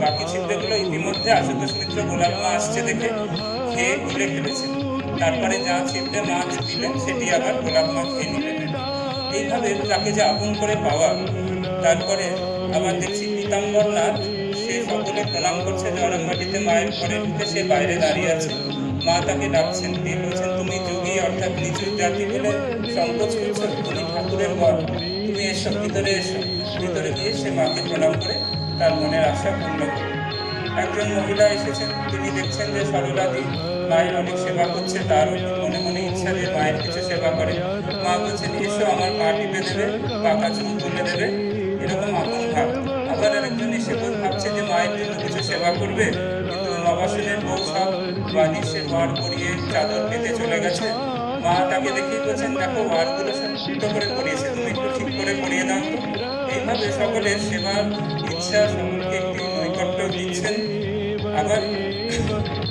বাকি চিত্রগুলো ইতিমধ্যে আশুতোষ মিত্র আসছে দেখে খেয়ে ঘুরে ফেলেছেন তারপরে যা চিত্রে মাছ দিলেন সেটি আবার গোলাপ মা খেয়ে নিলেন এইভাবে তাকে যে আপন করে পাওয়া তারপরে আবার দেখছি পীতাম্বর নাথ সে সকলে প্রণাম করছে জড়ামাটিতে মায়ের ঘরে ঢুকে সে বাইরে দাঁড়িয়ে আছে। মা তাকে ডাকছেন দিয়ে বলছেন, তুমি যোগী অর্থাৎ নিচু জাতি বলে সংকোচ করছ। তুমি ঠাকুরের বর। তুমি এসো, ভিতরে এসো। ভিতরে গিয়ে সে মাকে প্রণাম করে, তার মনের আশা পূর্ণ করে। একজন মহিলা এসেছেন, তিনি দেখছেন যে সরলাদি মায়ের অনেক সেবা করছে তারও মনে মনে ইচ্ছা যে মায়ের কিছু সেবা করে। মা বলছেন, এসো, আমার পা টিপে দেবে, পাকা চুল তুলে দেবে। এরকম আপন ভাব। আবার সেবা করবে? কিন্তু নবাসনের বউ সব বালিশের ওয়ার পরিয়ে চাদর পেতে চলে গেছে। মা তাকে দেখিয়ে বলছেন, দেখো ওয়ারগুলো সব সুতো করে পরিয়েছে, তুমি একটু ঠিক করে পরিয়ে দাও। এইভাবে সকলের সেবার ইচ্ছা সকলকে একটি নৈকট্য দিচ্ছেন আবার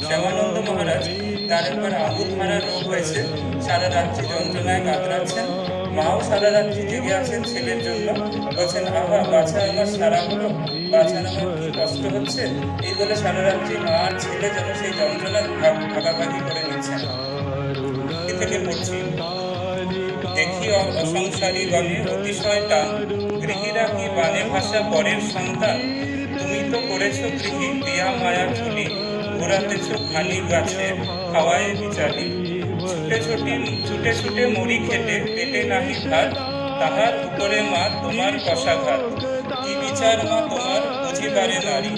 শ্যামানন্দ মহারাজ। তার একবার আঙুল মারা রোগ হয়েছে। সারা রাত্রি যন্ত্রণায় কাতরাচ্ছেন। মাও সারা রাত্রি জেগে আছেন ছেলের জন্য। বলছেন আহা বাছা আমার সারা হলো বাছার আমার কি কষ্ট হচ্ছে? এই বলে সারা রাত্রি মা আর ছেলে যেন সেই যন্ত্রণা ভাগ- ভাগাভাগি করে নিচ্ছেন এ থেকে পড়ছি। দেখি অসংসারী গণে অতিশয় টান গৃহীরা কি বানে ভাষা পরের সন্তান? তুমি তো করেছ গৃহী দিয়া মায়া ঝুলি ঘোরাতেছ খালি গাছে, খাওয়ায় বিচারি। ছুটে ছুটি, ছুটে ছুটে মরি খেতে পেটে নাহি ভাত, তাহার উপরে মা তোমার কষাঘাত। কি বিচার মা তোমার বুঝিবারে নারী।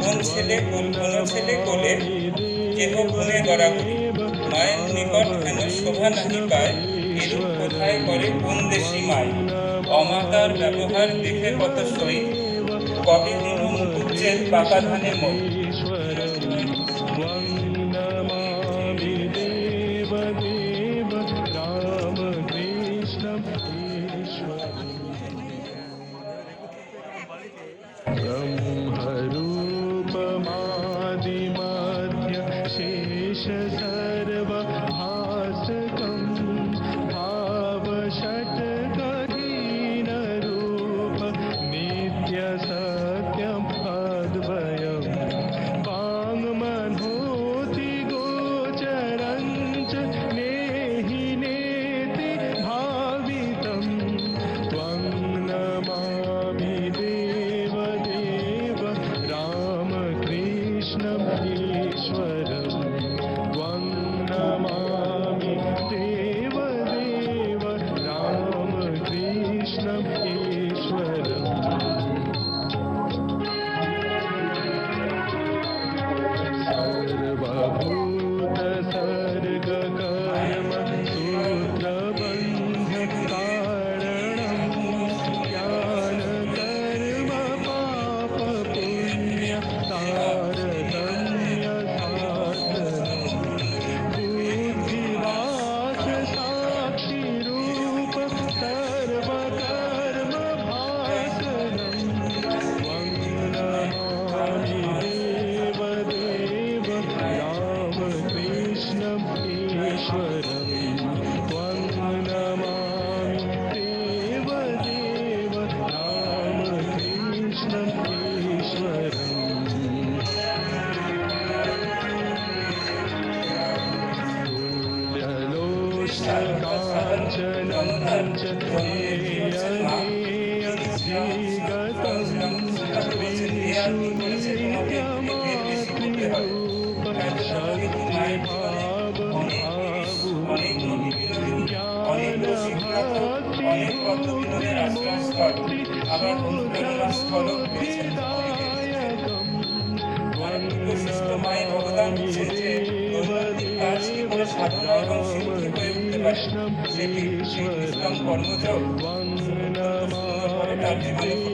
কোন ছেলে কোন কোন ছেলে কোলে কেহ গুণে গড়াগড়ি। মায়ের নিকট হেন শোভা নাহি পায়, এরূপ কোথায় করে কোন দেশি মায়? অমাতার ব্যবহার দেখে কত সই কবে দিন মুকুজ্জের পাকা ধানে মুখ रामकृष्णम् অনেক কত বিনোদের আশ্রয়স্থল আবার অনুপ্রেরণার স্থলক হয়েছেন অনেক বিশিষ্ট মায়ের অবদান রয়েছে সাধনা এবং সিদ্ধি হয়ে উঠতে পারে। সেটি সেই ইসলাম কর্মযোগ তার জীবনে